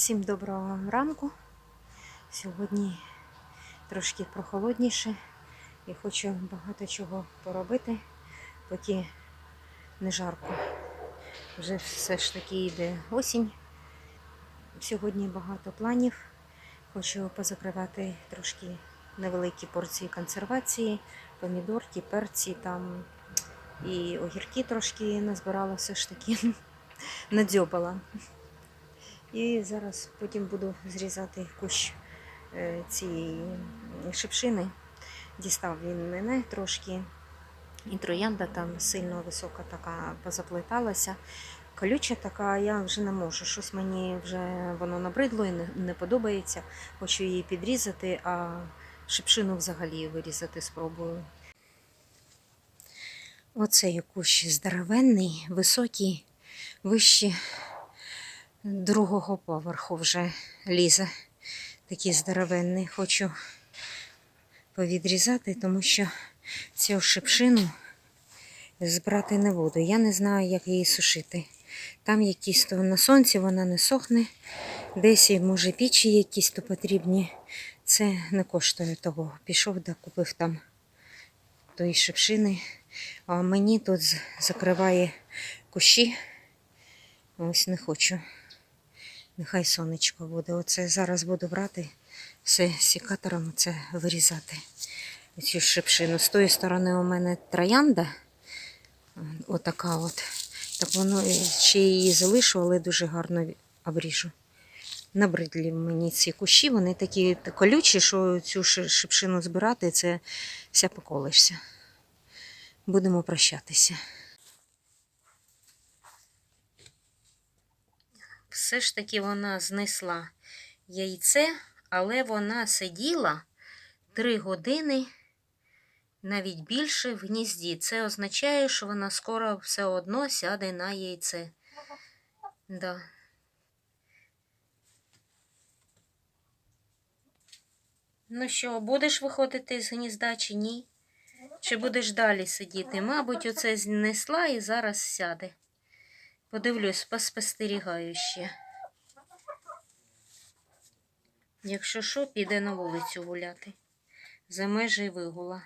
Всім доброго ранку. Сьогодні трошки прохолодніше і хочу багато чого поробити, поки не жарко. Вже все ж таки йде осінь. Сьогодні багато планів. Хочу позакривати трошки невеликі порції консервації, помідорки, перці там і огірки трошки назбирала все ж таки, надзьобала. І зараз потім буду зрізати кущ е, цієї шипшини. Дістав він мене трошки. І троянда там сильно висока така позаплеталася. Колюча така, я вже не можу. Щось мені вже воно набридло і не, подобається. Хочу її підрізати, а шипшину взагалі вирізати спробую. Оцей кущ здоровенний, високий, вищий другого поверху вже лізе. Такий здоровенний. Хочу повідрізати, тому що цю шипшину збирати не буду. Я не знаю, як її сушити. Там якісь то на сонці вона не сохне. Десь, може, пічі якісь то потрібні. Це не коштує того. Пішов да купив там тої шипшини. А мені тут закриває кущі. Ось не хочу. Нехай сонечко буде. Оце зараз буду брати все сікатором це вирізати. Цю шипшину. З тої сторони у мене троянда. Отака от. Так воно е, ще її залишу, але дуже гарно обріжу. Набридлі мені ці кущі, вони такі колючі, що цю шипшину збирати, це вся поколишся. Будемо прощатися. Все ж таки вона знесла яйце, але вона сиділа три години, навіть більше в гнізді. Це означає, що вона скоро все одно сяде на яйце. Да. Ну що, будеш виходити з гнізда чи ні? Чи будеш далі сидіти? Мабуть, оце знесла і зараз сяде. Подивлюсь, поспостерігаю ще. Якщо що, піде на вулицю гуляти. За межі вигула.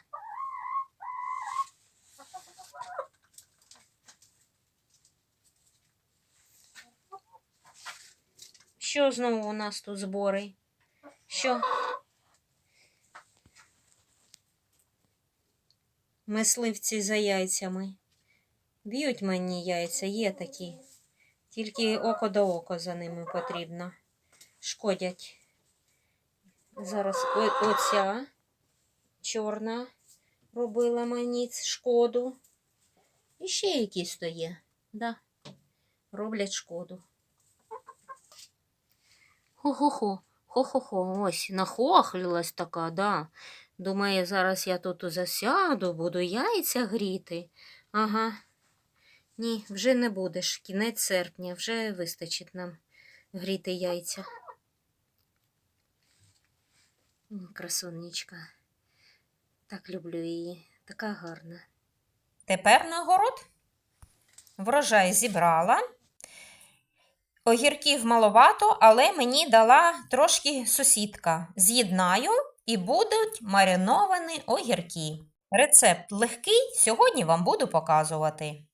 Що знову у нас тут збори? Що? Мисливці за яйцями. Б'ють мені яйця, є такі. Тільки око до око за ними потрібно. Шкодять. Зараз оця чорна робила мені шкоду. І ще якісь то є. Да. Роблять шкоду. Хо-хо-хо, хо-хо-хо, ось нахохлилась така, да. Думає, зараз я тут засяду, буду яйця гріти. Ага. Ні, вже не будеш. Кінець серпня, вже вистачить нам гріти яйця. Красунечка. Так люблю її. Така гарна. Тепер на город. Врожай зібрала. Огірків маловато, але мені дала трошки сусідка. З'єднаю і будуть мариновані огірки. Рецепт легкий, сьогодні вам буду показувати.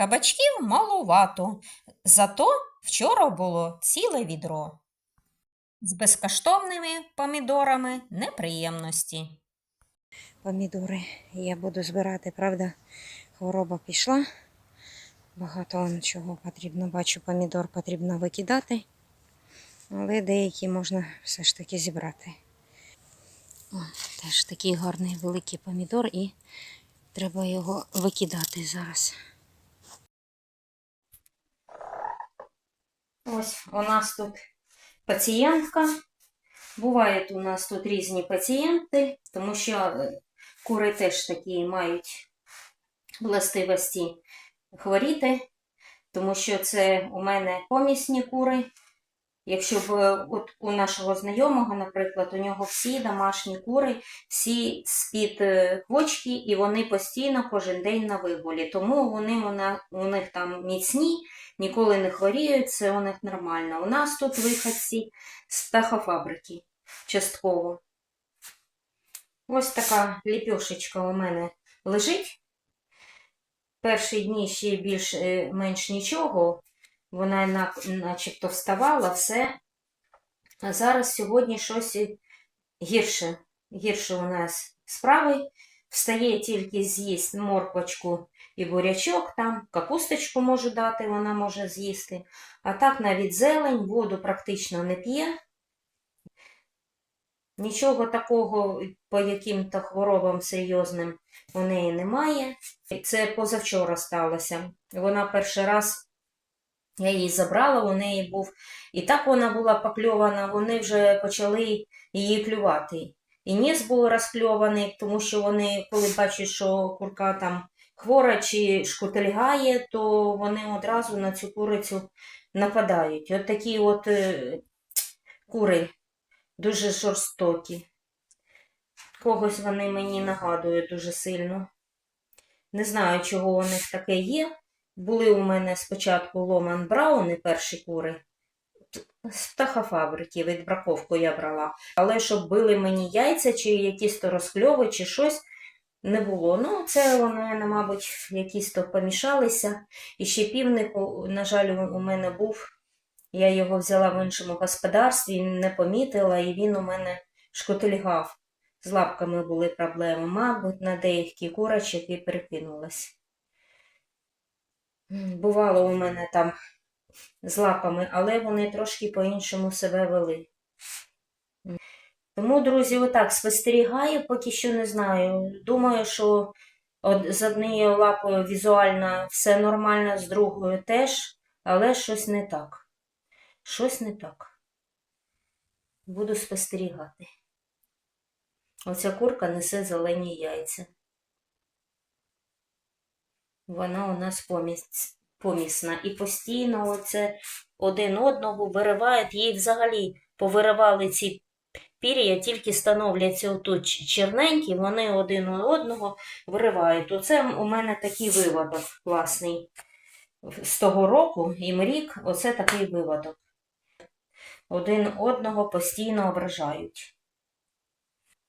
Кабачків маловато, зато вчора було ціле відро. З безкоштовними помідорами неприємності. Помідори я буду збирати, правда, хвороба пішла. Багато чого потрібно, бачу, помідор потрібно викидати, але деякі можна все ж таки зібрати. О, теж такий гарний великий помідор, і треба його викидати зараз. Ось у нас тут пацієнтка. Бувають у нас тут різні пацієнти, тому що е, кури теж такі мають властивості хворіти, тому що це у мене помісні кури, Якщо б е, от у нашого знайомого, наприклад, у нього всі домашні кури, всі з-під е, квочки, і вони постійно кожен день на вигулі. Тому вони у, них там міцні, ніколи не хворіють, це у них нормально. У нас тут виходці з птахофабрики частково. Ось така ліпьошечка у мене лежить. Перші дні ще більш е, менш нічого. Вона начебто вставала, все. А зараз сьогодні щось гірше. Гірше у нас справи. Встає тільки з'їсть морквочку і бурячок там, капусточку можу дати, вона може з'їсти. А так навіть зелень, воду практично не п'є. Нічого такого по яким-то хворобам серйозним у неї немає. Це позавчора сталося. Вона перший раз я її забрала, у неї був. І так вона була покльована, вони вже почали її клювати. І ніс був розкльований, тому що вони, коли бачать, що курка там хвора чи шкутильгає, то вони одразу на цю курицю нападають. От такі от е, кури дуже жорстокі. Когось вони мені нагадують дуже сильно. Не знаю, чого у них таке є. Були у мене спочатку Ломан Брауни, перші кури. З птахофабрики від браковку я брала. Але щоб били мені яйця, чи якісь то розкльови, чи щось не було. Ну, це вони, мабуть, якісь то помішалися. І ще півник, на жаль, у мене був. Я його взяла в іншому господарстві, не помітила, і він у мене шкотильгав. З лапками були проблеми, мабуть, на деякі курочок і перекинулась. Бувало у мене там з лапами, але вони трошки по-іншому себе вели. Тому, друзі, отак спостерігаю, поки що не знаю. Думаю, що з однією лапою візуально все нормально, з другою теж, але щось не так. Щось не так. Буду спостерігати. Оця курка несе зелені яйця. Вона у нас поміс... помісна. І постійно оце один одного виривають. Їй взагалі повиривали ці пір'я, тільки становляться отут черненькі, вони один у одного виривають. Оце у мене такий виводок класний. З того року і рік оце такий виводок. Один одного постійно ображають.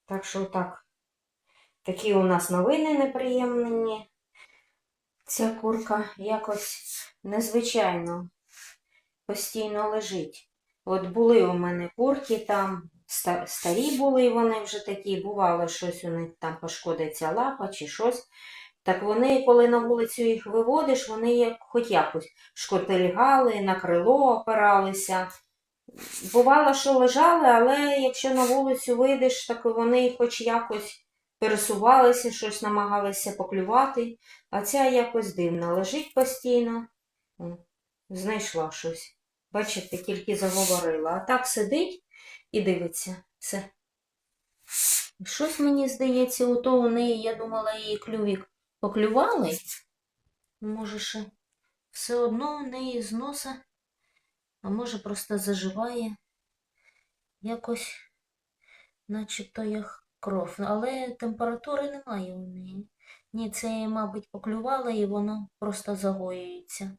Так що так. Такі у нас новини неприємні. Ця курка якось незвичайно постійно лежить. От були у мене курки там, старі були вони вже такі, бувало, щось у них там пошкодиться лапа чи щось. Так вони, коли на вулицю їх виводиш, вони як, хоч якось шкотильгали, на крило опиралися. Бувало, що лежали, але якщо на вулицю вийдеш, так вони хоч якось пересувалися, щось намагалися поклювати. А ця якось дивна, лежить постійно. Знайшла щось. Бачите, тільки заговорила. А так сидить і дивиться. Все. Щось мені здається, ото у неї, я думала, її клювік поклювали. Може, ще все одно у неї з носа, а може просто заживає якось, начебто як кров. Але температури немає у неї. Ні, це, мабуть, поклювала і воно просто загоюється.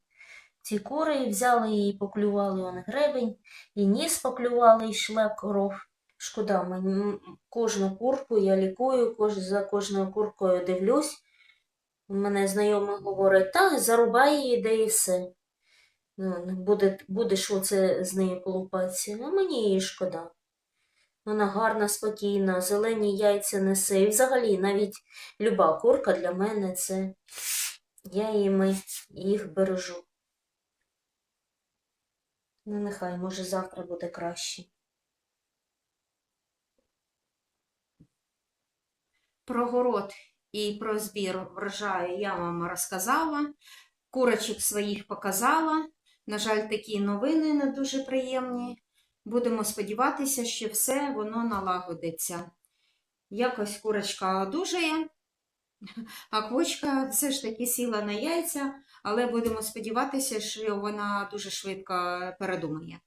Ці кури взяли її, поклювали он гребень, і ніс поклювали, і йшла кров. Шкода, мені кожну курку я лікую, кож, за кожною куркою дивлюсь. У мене знайомий говорить, та зарубай її, де і все. Ну, буде, будеш оце з нею колупатися. А мені її шкода. Вона гарна, спокійна, зелені яйця несе. І взагалі навіть люба курка для мене це я їми їх бережу. Ну, нехай, може, завтра буде краще. Про город і про збір врожаю я вам розказала. Курочок своїх показала. На жаль, такі новини не дуже приємні. Будемо сподіватися, що все воно налагодиться. Якось курочка одужає, а квочка все ж таки сіла на яйця, але будемо сподіватися, що вона дуже швидко передумає.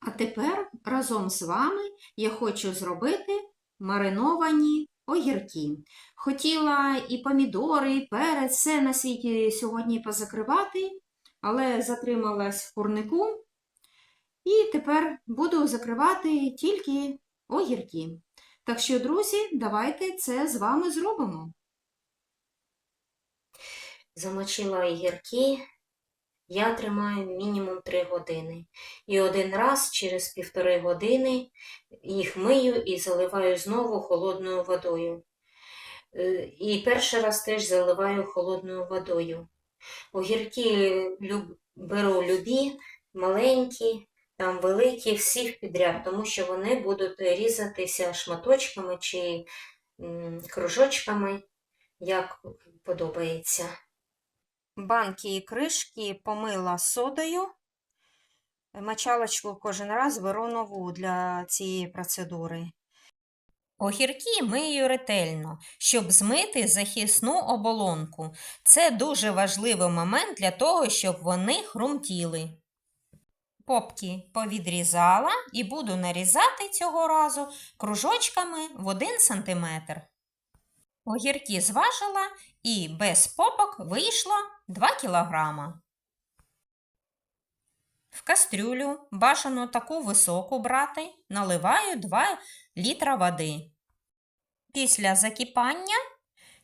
А тепер разом з вами я хочу зробити мариновані огірки. Хотіла і помідори, і перець, все на світі сьогодні позакривати, але затрималась в курнику. І тепер буду закривати тільки огірки. Так що, друзі, давайте це з вами зробимо. Замочила огірки. Я тримаю мінімум 3 години. І один раз через півтори години їх мию і заливаю знову холодною водою. Е, І перший раз теж заливаю холодною водою. Огірки беру любі, маленькі, там великі, всіх підряд, тому що вони будуть різатися шматочками чи кружочками, як подобається. Банки і кришки помила содою. Мочалочку кожен раз беру нову для цієї процедури. Огірки мию ретельно, щоб змити захисну оболонку. Це дуже важливий момент для того, щоб вони хрумтіли. Попки повідрізала і буду нарізати цього разу кружочками в 1 см. Огірки зважила і без попок вийшло 2 кг. В кастрюлю бажано таку високу брати, наливаю 2 літра води. Після закипання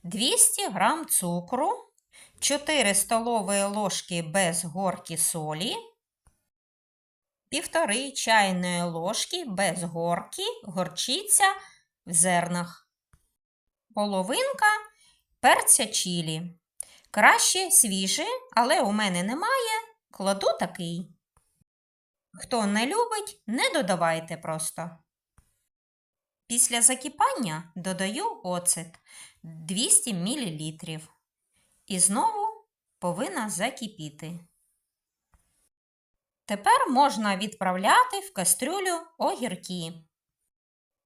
200 г цукру, 4 столові ложки без горки солі, 1,5 чайної ложки без горки горчиця в зернах, половинка перця чілі. Краще свіжий, але у мене немає, кладу такий. Хто не любить, не додавайте просто. Після закипання додаю оцет 200 мл. І знову повинна закипіти. Тепер можна відправляти в кастрюлю огірки.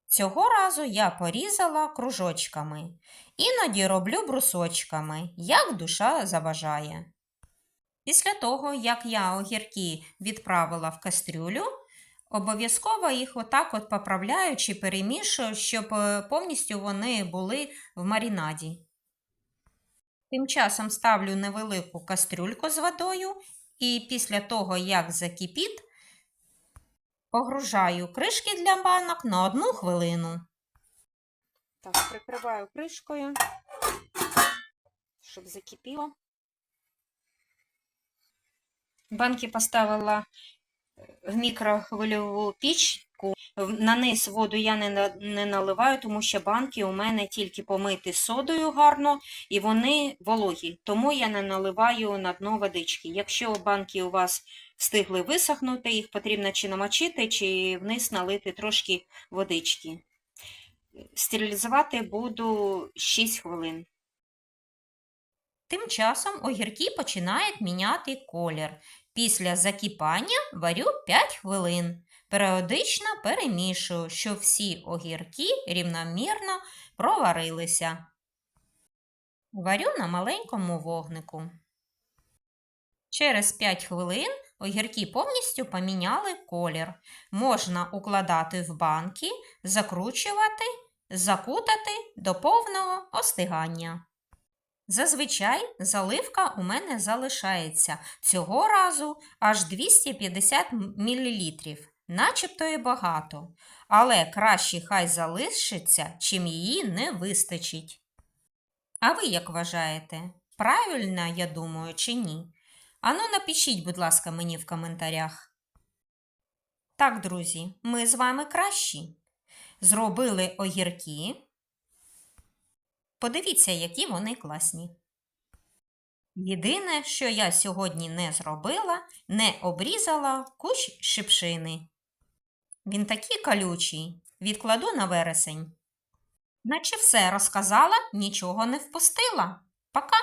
Цього разу я порізала кружочками. Іноді роблю брусочками, як душа забажає. Після того, як я огірки відправила в кастрюлю, обов'язково їх отак от поправляю чи перемішую, щоб е, повністю вони були в марінаді. Тим часом ставлю невелику кастрюльку з водою і після того, як закипить, погружаю кришки для банок на одну хвилину. Так, прикриваю кришкою, щоб закипіло. Банки поставила в мікрохвильову пічку. На низ воду я не, не наливаю, тому що банки у мене тільки помиті содою гарно і вони вологі, тому я не наливаю на дно водички. Якщо банки у вас встигли висохнути, їх потрібно чи намочити, чи вниз налити трошки водички. Стерилізувати буду 6 хвилин. Тим часом огірки починають міняти колір. Після закипання варю 5 хвилин. Періодично перемішую, щоб всі огірки рівномірно проварилися. Варю на маленькому вогнику. Через 5 хвилин огірки повністю поміняли колір. Можна укладати в банки, закручувати, закутати до повного остигання. Зазвичай заливка у мене залишається цього разу аж 250 мл, начебто і багато, але краще хай залишиться, чим її не вистачить. А ви як вважаєте? Правильно, я думаю, чи ні? Ану, напишіть, будь ласка, мені в коментарях. Так, друзі, ми з вами кращі. Зробили огірки. Подивіться, які вони класні. Єдине, що я сьогодні не зробила, не обрізала кущ шипшини. Він такий колючий, відкладу на вересень. Наче все розказала, нічого не впустила. Пока!